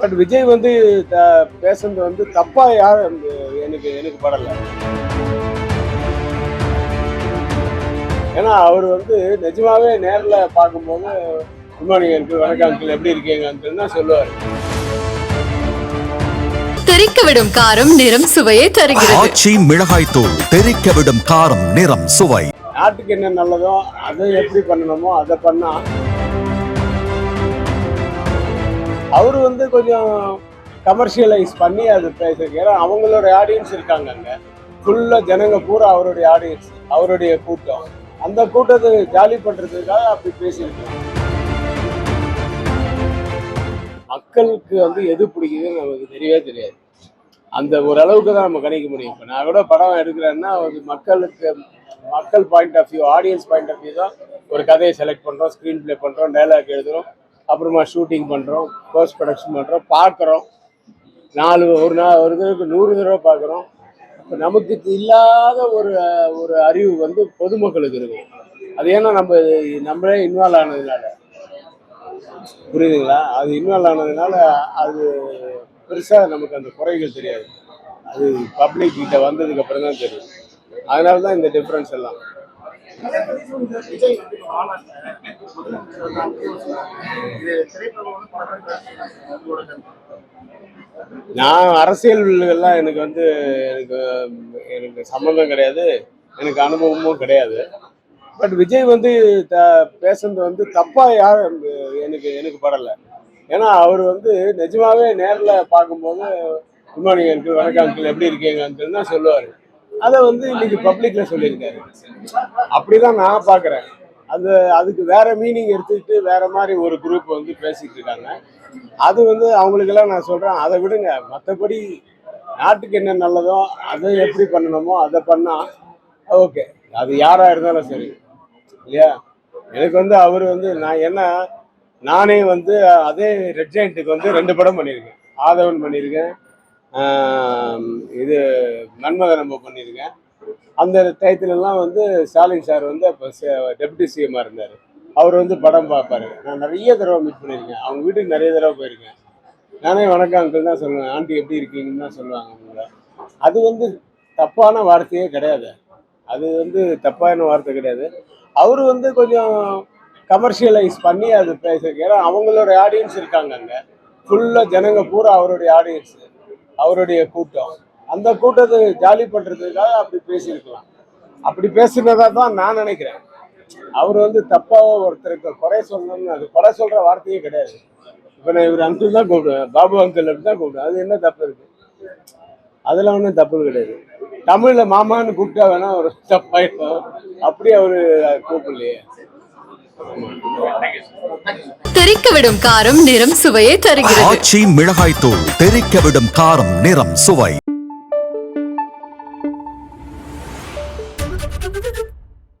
But Vijay வந்து த- பேசுனது வந்து தப்பா யார் எனக்கு எனக்கு படல. ஏன்னா அவர் வந்து நிஜமாவே நேர்ல பார்க்கும்போது குட் மார்னிங் அங்கிள் வணக்கம் அங்கிள் எப்படி இருக்கீங்க அங்கிள் தான் சொல்லுவார். தெறிக்க விடும் காரம் நிறம் சுவையை தருகிறது. ஆச்சி மிளகாய் தூள் தெறிக்க விடும் காரம் நிறம் சுவை. நாட்டுக்கு என்ன நல்லதோ அதை எப்படி பண்ணணுமோ அதை பண்ணா அவர் வந்து கொஞ்சம் கமர்ஷியலைஸ் பண்ணி அது பேசுறதுக்கு ஏன்னா அவங்களோட ஆடியன்ஸ் இருக்காங்க அங்கே ஃபுல்லாக ஜனங்க பூரா அவருடைய ஆடியன்ஸ் அவருடைய கூட்டம். அந்த கூட்டத்தை ஜாலி பண்ணுறதுக்காக அப்படி பேசியிருக்காங்க. மக்களுக்கு வந்து எது பிடிக்குதுன்னு நமக்கு தெரியவே தெரியாது. அந்த ஓரளவுக்கு தான் நம்ம கணிக்க முடியும். இப்போ நான் கூட படம் எடுக்கிறேன்னா ஒரு மக்களுக்கு மக்கள் point of view audience point of view தான் ஒரு கதையை செலக்ட் பண்ணுறோம் ஸ்க்ரீன் ப்ளே பண்ணுறோம் டைலாக் எழுதுறோம். அப்புறமா ஷூட்டிங் பண்ணுறோம் போஸ்ட் ப்ரொடக்ஷன் பண்ணுறோம் பார்க்குறோம். நாலு ஒரு நாள் ஒரு தடவைக்கு நூறு தடவை பார்க்குறோம். இப்போ நமக்கு இல்லாத ஒரு ஒரு அறிவு வந்து பொதுமக்களுக்கு இருக்கும். அது ஏன்னா நம்ம நம்மளே இன்வால்வ் ஆனதுனால. புரியுதுங்களா? அது இன்வால்வ் ஆனதுனால அது பெருசாக நமக்கு அந்த குறைகள் தெரியாது. அது பப்ளிக் கிட்ட வந்ததுக்கு அப்புறம் தான் தெரியும். அதனால தான் இந்த டிஃப்ரென்ஸ் எல்லாம். நான் அரசியல் எல்லாம் எனக்கு வந்து எனக்கு எனக்கு சம்மந்தம் கிடையாது. எனக்கு அனுபவமும் கிடையாது. பட் விஜய் வந்து த பேசுனது வந்து தப்பாக யார் எனக்கு எனக்கு படலை. ஏன்னா அவர் வந்து நிஜமாவே நேரில் பார்க்கும்போது குட் மார்னிங் அங்கிள் வணக்கம் அங்கிள் எப்படி இருக்கீங்க அங்கிள் தான் சொல்லுவார். அதை வந்து இன்னைக்கு பப்ளிக்ல சொல்லியிருக்காரு. அப்படிதான் நான் பார்க்குறேன். அது அதுக்கு வேற மீனிங் எடுத்துக்கிட்டு வேற மாதிரி ஒரு குரூப் வந்து பேசிட்டு இருக்காங்க. அது வந்து அவங்களுக்கெல்லாம் நான் சொல்றேன் அதை விடுங்க. மற்றபடி நாட்டுக்கு என்ன நல்லதோ அதை எப்படி பண்ணணுமோ அதை பண்ணா ஓகே அது யாரா இருந்தாலும் சரி. இல்லையா? எனக்கு வந்து அவர் வந்து நான் என்ன நானே வந்து அதே ரெட் ஜெயண்ட்டுக்கு வந்து ரெண்டு படம் பண்ணியிருக்கேன். ஆதவன் பண்ணியிருக்கேன். இது மன்மத நம்ம பண்ணியிருக்கேன். அந்த டயத்துலலாம் வந்து ஸ்டாலின் சார் வந்து அப்போ டெபுட்டி சிஎம்மாக இருந்தார். அவர் வந்து படம் பார்ப்பாரு. நான் நிறைய தடவை மீட் பண்ணியிருக்கேன். அவங்க வீட்டுக்கு நிறைய தடவை போயிருக்கேன். நானே வணக்கம் அங்கிள் தான் சொல்லுவேன். ஆண்டி எப்படி இருக்கீங்கன்னு தான் சொல்லுவாங்க அவங்கள அது வந்து தப்பான வார்த்தையே கிடையாது. அது வந்து தப்பான வார்த்தை கிடையாது. அவர் வந்து கொஞ்சம் கமர்ஷியலைஸ் பண்ணி அது பேசுறது ஏன்னா அவங்களோட ஆடியன்ஸ் இருக்காங்க அங்கே. ஃபுல்லாக ஜனங்க பூரா அவருடைய ஆடியன்ஸ் அவருடைய கூட்டம். அந்த கூட்டத்தை ஜாலி பண்றதுக்காக அப்படி பேசியிருக்கலாம். அப்படி பேசுனதா தான் நான் நினைக்கிறேன். அவர் வந்து தப்பாக ஒருத்தருக்கு குறை சொல்லணும்னு அது குறை சொல்ற வார்த்தையே கிடையாது. இப்போ நான் இவர் அங்கிள் தான் கூப்பிடுவேன். பாபு அங்கிள் அப்படி தான் கூப்பிடுவேன். அது என்ன தப்பு இருக்கு? அதெல்லாம் ஒன்றும் தப்பு கிடையாது. தமிழில் மாமான்னு கூப்பிட்டா வேணா ஒரு தப்பாயிடும். அப்படி அவர் கூப்பிடலையே. தெறிக்க விடும் காரம் நிறம் சுவையை தருகிறது. ஆச்சி மிளகாய் தூள் தெறிக்க விடும் காரம் நிறம் சுவை.